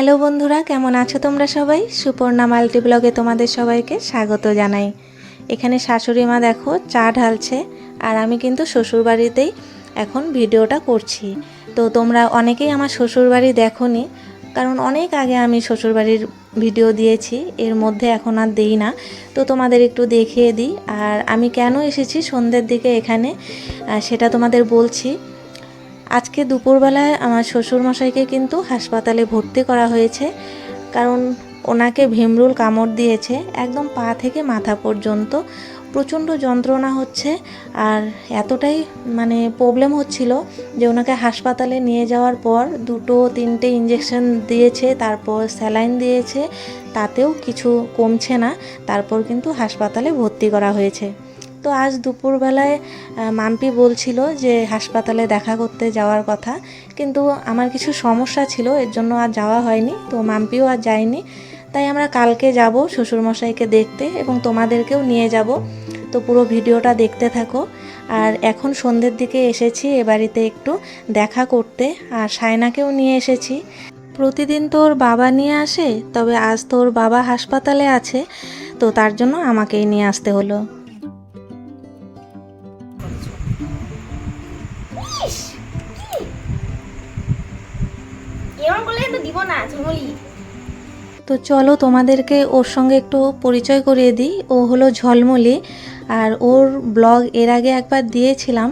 Hello বন্ধুরা, কেমন আছো তোমরা সবাই? সুপর্ণা মাল্টি ব্লগে তোমাদের সবাইকে স্বাগত জানাই। এখানে শাশুড়ি মা দেখো, চা ঢালছে, আর আমি কিন্তু শ্বশুরবাড়িতেই এখন ভিডিওটা করছি। তো তোমরা অনেকেই আমার শ্বশুরবাড়ি দেখোনি, কারণ অনেক আগে আমি শ্বশুরবাড়ির ভিডিও দিয়েছি, এর মধ্যে এখন আর দেই না। তো তোমাদের একটু দেখিয়ে দিই, আর আমি কেন এসেছি সন্ধ্যের দিকে এখানে সেটা তোমাদের বলছি। আজকে দুপুরবেলায় আমার শ্বশুরমশাইকে কিন্তু হাসপাতালে ভর্তি করা হয়েছে, কারণ ওনাকে ভীমরুল কামড় দিয়েছে, একদম পা থেকে মাথা পর্যন্ত। প্রচণ্ড যন্ত্রণা হচ্ছে আর এতটাই মানে প্রবলেম হচ্ছিল যে ওনাকে হাসপাতালে নিয়ে যাওয়ার পর দুটো, তিনটে ইঞ্জেকশন দিয়েছে, তারপর স্যালাইন দিয়েছে, তাতেও কিছু কমছে না, তারপর কিন্তু হাসপাতালে ভর্তি করা হয়েছে। তো আজ দুপুরবেলায় মাম্পি বলছিল যে হাসপাতালে দেখা করতে যাওয়ার কথা, কিন্তু আমার কিছু সমস্যা ছিল, এর জন্য আর যাওয়া হয়নি, তো মাম্পিও আর যায়নি। তাই আমরা কালকে যাব শ্বশুরমশাইকে দেখতে এবং তোমাদেরকেও নিয়ে যাব। তো পুরো ভিডিওটা দেখতে থাকো। আর এখন সন্ধ্যের দিকে এসেছি এ বাড়িতে একটু দেখা করতে, আর সায়নাকেও নিয়ে এসেছি। প্রতিদিন তো ওর বাবা নিয়ে আসে, তবে আজ তোর বাবা হাসপাতালে আছে, তো তার জন্য আমাকেই নিয়ে আসতে হলো। কিন্তু দিব না তো চলো তোমাদেরকে ওর সঙ্গে একটু পরিচয় করিয়ে দিই। ও হলো ঝলমলি, আর ওর ব্লগ এর আগে একবার দিয়েছিলাম।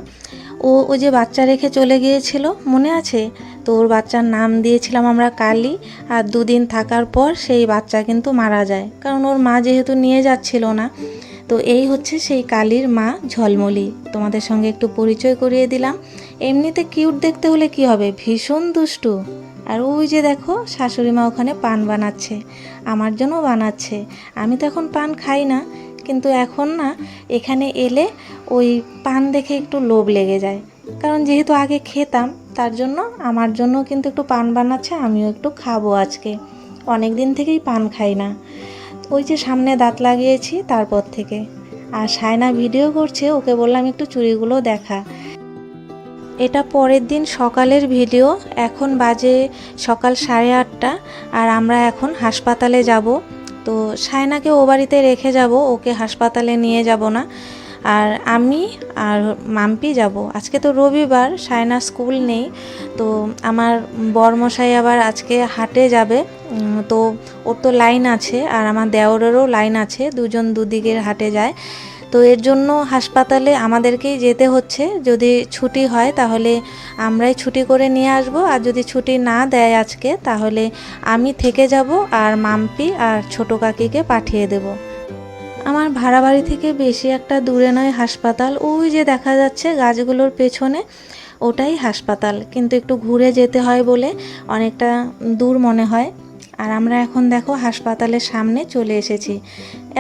ও ও যে বাচ্চা রেখে চলে গিয়েছিল, মনে আছে? তো ওর বাচ্চার নাম দিয়েছিলাম আমরা কালি, আর দুদিন থাকার পর সেই বাচ্চা কিন্তু মারা যায়। কারণ ওর মা যেহেতু নিয়ে যাচ্ছিল না, তো এই হচ্ছে সেই কালির মা ঝলমলি। তোমাদের সঙ্গে একটু পরিচয় করিয়ে দিলাম। এমনিতে কিউট দেখতে হলে কি হবে? ভীষণ দুষ্টু। আর ওই যে দেখো, শাশুড়ি মা ওখানে পান বানাচ্ছে, আমার জন্য বানাচ্ছে। আমি তো এখন পান খাই না, কিন্তু এখন না, এখানে এলে ওই পান দেখে একটু লোভ লেগে যায়। কারণ যেহেতু আগে খেতাম, তার জন্য আমার জন্য কিন্তু একটু পান বানাচ্ছে, আমিও একটু খাব আজকে। অনেক দিন থেকেই পান খাই না। ওই যে সামনে দাঁত লাগিয়েছি, তারপর থেকে। আর সায়না ভিডিও করছে, ওকে বললাম একটু চুড়িগুলো দেখা। এটা পরের দিন সকালের ভিডিও। এখন বাজে সকাল সাড়ে আটটা আর আমরা এখন হাসপাতালে যাব। তো সায়নাকে ও বাড়িতে রেখে যাব, ওকে হাসপাতালে নিয়ে যাব না। আর আমি আর মাম্পি যাব। আজকে তো রবিবার, সায়না স্কুল নেই। তো আমার বরমশাই আবার আজকে হাটে যাবে। তো ওর তো লাইন আছে আর আমার দেওরেরও লাইন আছে। দুজন দুদিকের হাটে যায়। তো এর জন্য হাসপাতালে আমাদেরকেই যেতে হচ্ছে। যদি ছুটি হয় তাহলে আমরাই ছুটি করে নিয়ে আসব। আর যদি ছুটি না দেয় আজকে তাহলে আমি থেকে যাব আর মাম্পি আর ছোটো কাকিকে পাঠিয়ে দেব। আমার ভাড়া বাড়ি থেকে বেশি একটা দূরে নয় হাসপাতাল। ওই যে দেখা যাচ্ছে গাছগুলোর পেছনে, ওটাই হাসপাতাল। কিন্তু একটু ঘুরে যেতে হয় বলে অনেকটা দূর মনে হয়। আর আমরা এখন দেখো হাসপাতালের সামনে চলে এসেছি।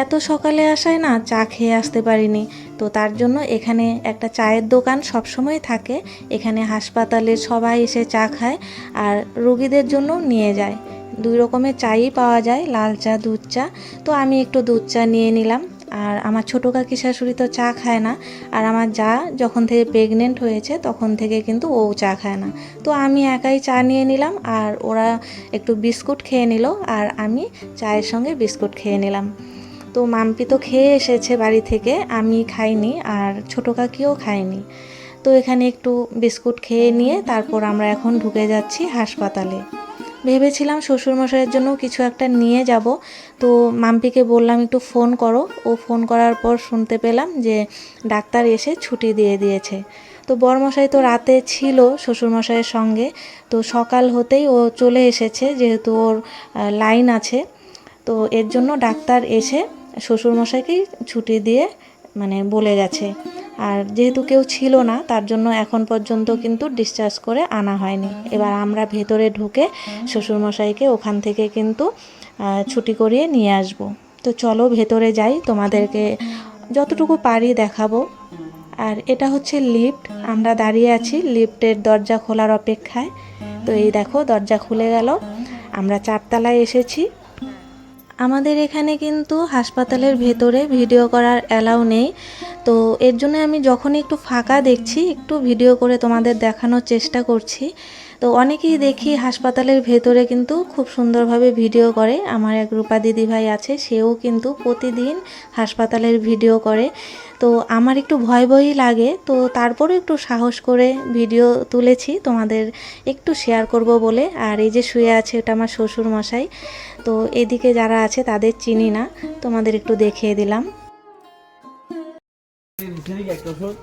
এত সকালে আসায় না চা খেয়ে আসতে পারিনি। তো তার জন্য এখানে একটা চায়ের দোকান সবসময় থাকে। এখানে হাসপাতালে সবাই এসে চা খায় আর রুগীদের জন্য নিয়ে যায়। দুই রকমের চাই পাওয়া যায়, লাল চা, দুধ চা। তো আমি একটু দুধ চা নিয়ে নিলাম। আর আমার ছোটো কাকি শাশুড়ি তো চা খায় না। আর আমার যা যখন থেকে প্রেগনেন্ট হয়েছে, তখন থেকে কিন্তু ও চা খায় না। তো আমি একাই চা নিয়ে নিলাম আর ওরা একটু বিস্কুট খেয়ে নিল আর আমি চায়ের সঙ্গে বিস্কুট খেয়ে নিলাম। তো মাম্পি তো খেয়ে এসেছে বাড়ি থেকে, আমি খাইনি আর ছোটো কাকিও খায়নি। তো এখানে একটু বিস্কুট খেয়ে নিয়ে তারপর আমরা এখন ঢুকে যাচ্ছি হাসপাতালে। ভেবেছিলাম শ্বশুরমশাইয়ের জন্য কিছু একটা নিয়ে যাব। তো মাম্পিকে বললাম, একটু ফোন করো। ও ফোন করার পর শুনতে পেলাম যে ডাক্তার এসে ছুটি দিয়ে দিয়েছে। তো বরমশাই তো রাতে ছিল শ্বশুরমশাইয়ের সঙ্গে। তো সকাল হতেই ও চলে এসেছে, যেহেতু ওর লাইন আছে। তো এর জন্য ডাক্তার এসে শ্বশুরমশাইকেই ছুটি দিয়ে মানে বলে গেছে। আর যেহেতু কেউ ছিল না, তার জন্য এখন পর্যন্ত কিন্তু ডিসচার্জ করে আনা হয়নি। এবার আমরা ভেতরে ঢুকে শ্বশুরমশাইকে ওখান থেকে কিন্তু ছুটি করিয়ে নিয়ে আসব। তো চলো ভেতরে যাই, তোমাদেরকে যতটুকু পারি দেখাবো। আর এটা হচ্ছে লিফট আমরা দাঁড়িয়ে আছি লিফটের দরজা খোলার অপেক্ষায়। তো এই দেখো, দরজা খুলে গেল। আমরা চারতলায় এসেছি। আমাদের এখানে কিন্তু হাসপাতালের ভেতরে ভিডিও করার অ্যালাউ নেই। তো এর জন্য আমি যখনই একটু ফাঁকা দেখছি, একটু ভিডিও করে তোমাদের দেখানোর চেষ্টা করছি। তো অনেকেই দেখি হাসপাতালের ভেতরে কিন্তু খুব সুন্দরভাবে ভিডিও করে। আমার এক রূপা দিদি ভাই আছে, সেও কিন্তু প্রতিদিন হাসপাতালের ভিডিও করে। তো আমার একটু ভয় ভয়ই লাগে, তো তারপরে একটু সাহস করে ভিডিও তুলেছি। তোমাদের একটু শেয়ার করব বলে। আর এই যে শুয়ে আছে ওটা আমার শ্বশুর মশাই তো এদিকে যারা আছে তাদের চিনি না, তোমাদের একটু দেখিয়ে দিলাম। একটা ওষুধ?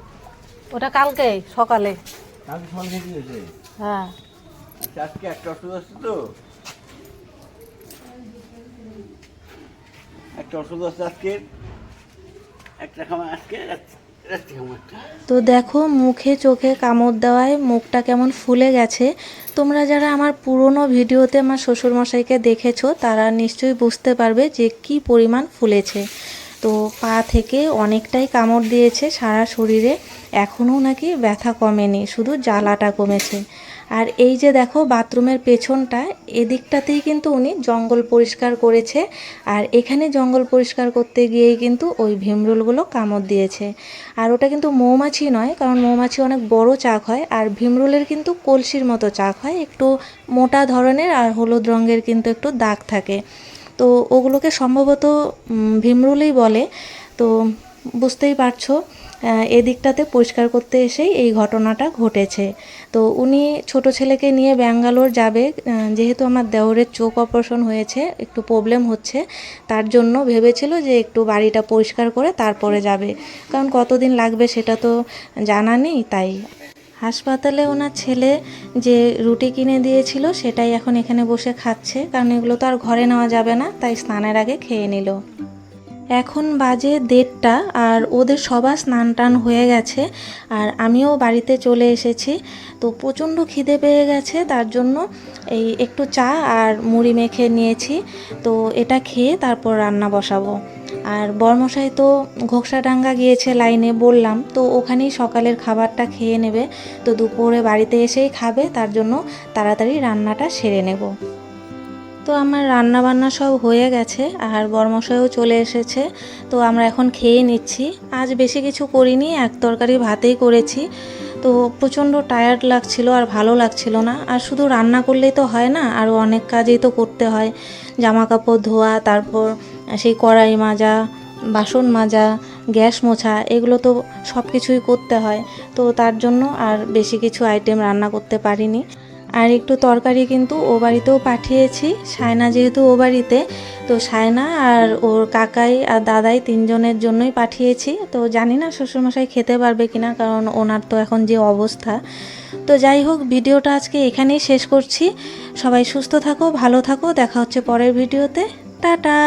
ওটা কালকে সকালে। কালকে সকাল হয়েছে? হ্যাঁ। আচ্ছা আজকে একটা ওষুধ আসছে তো? একটা ওষুধ আসছে আজকে? একটা খামা আজকে? তো দেখো মুখে চোখে কামড় দেওয়ায় মুখটা কেমন ফুলে গেছে। তোমরা যারা আমার পুরনো ভিডিওতে আমার শ্বশুরমশাইকে দেখেছ তারা নিশ্চয়ই বুঝতে পারবে যে কি পরিমাণ ফুলেছে। তো পা থেকে অনেকটাই কামড় দিয়েছে সারা শরীরে। এখনও নাকি ব্যথা কমেনি, শুধু জ্বালাটা কমেছে। আর এই যে দেখো বাথরুমের পেছনটা, এদিকটাতেই কিন্তু উনি জঙ্গল পরিষ্কার করেছে। আর এখানে জঙ্গল পরিষ্কার করতে গিয়েই কিন্তু ওই ভীমরুলগুলো কামড় দিয়েছে। আর ওটা কিন্তু মৌমাছি নয়, কারণ মৌমাছি অনেক বড় চাক হয়। আর ভীমরুলের কিন্তু কলসির মতো চাক হয়, একটু মোটা ধরনের আর হলুদ রঙের কিন্তু একটু দাগ থাকে। তো ওগুলোকে সম্ভবত ভীমরুলই বলে। তো বুঝতেই পারছ এদিকটাতে পরিষ্কার করতে এসেই এই ঘটনাটা ঘটেছে। তো উনি ছোট ছেলেকে নিয়ে ব্যাঙ্গালোর যাবে যেহেতু আমার দেওরের চোখ অপারেশন হয়েছে, একটু প্রবলেম হচ্ছে, তার জন্য ভেবেছিল যে একটু বাড়িটা পরিষ্কার করে তারপরে যাবে। কারণ কতদিন লাগবে সেটা তো জানা নেই, তাই হাসপাতালে ওনার ছেলে যে রুটি কিনে দিয়েছিল সেটাই এখন এখানে বসে খাচ্ছে, কারণ এগুলো তো আর ঘরে নেওয়া যাবে না, তাই স্নানের আগে খেয়ে নিল। এখন বাজে দেড়টা আর ওদের সবার স্নান টান হয়ে গেছে আর আমিও বাড়িতে চলে এসেছি। তো প্রচণ্ড খিদে পেয়ে গেছে, তার জন্য এই একটু চা আর মুড়ি মেখে নিয়েছি। তো এটা খেয়ে তারপর রান্না বসাবো। আর বরমশাই তো ঘোকসাডাঙ্গা গিয়েছে লাইনে, বললাম। তো ওখানেই সকালের খাবারটা খেয়ে নেবে। তো দুপুরে বাড়িতে এসেই খাবে, তার জন্য তাড়াতাড়ি রান্নাটা সেরে নেব। তো আমার রান্না বান্না সব হয়ে গেছে, আর বরমশাইও চলে এসেছে। তো আমরা এখন খেয়ে নিচ্ছি। আজ বেশি কিছু করিনি, এক তরকারি ভাতেই করেছি। তো প্রচণ্ড টায়ার্ড লাগছিল আর ভালো লাগছিল না। আর শুধু রান্না করলেই তো হয় না, আরও অনেক কাজেই তো করতে হয়। জামা কাপড় ধোয়া, তারপর সেই কড়াই মাজা, বাসন মাজা, গ্যাস মোছা, এগুলো তো সব কিছুই করতে হয়। তো তার জন্য আর বেশি কিছু আইটেম রান্না করতে পারিনি। আর একটু তরকারি কিন্তু ও বাড়িতেও পাঠিয়েছি। সায়না যেহেতু ও বাড়িতে, তো সায়না আর ওর কাকাই আর দাদাই তিনজনের জন্যই পাঠিয়েছি। তো জানি না শ্বশুরমশাই খেতে পারবে কিনা, কারণ ওনার তো এখন যে অবস্থা। তো যাই হোক, ভিডিওটা আজকে এখানেই শেষ করছি। সবাই সুস্থ থাকো, ভালো থাকো, দেখা হচ্ছে পরের ভিডিওতে। টাটা।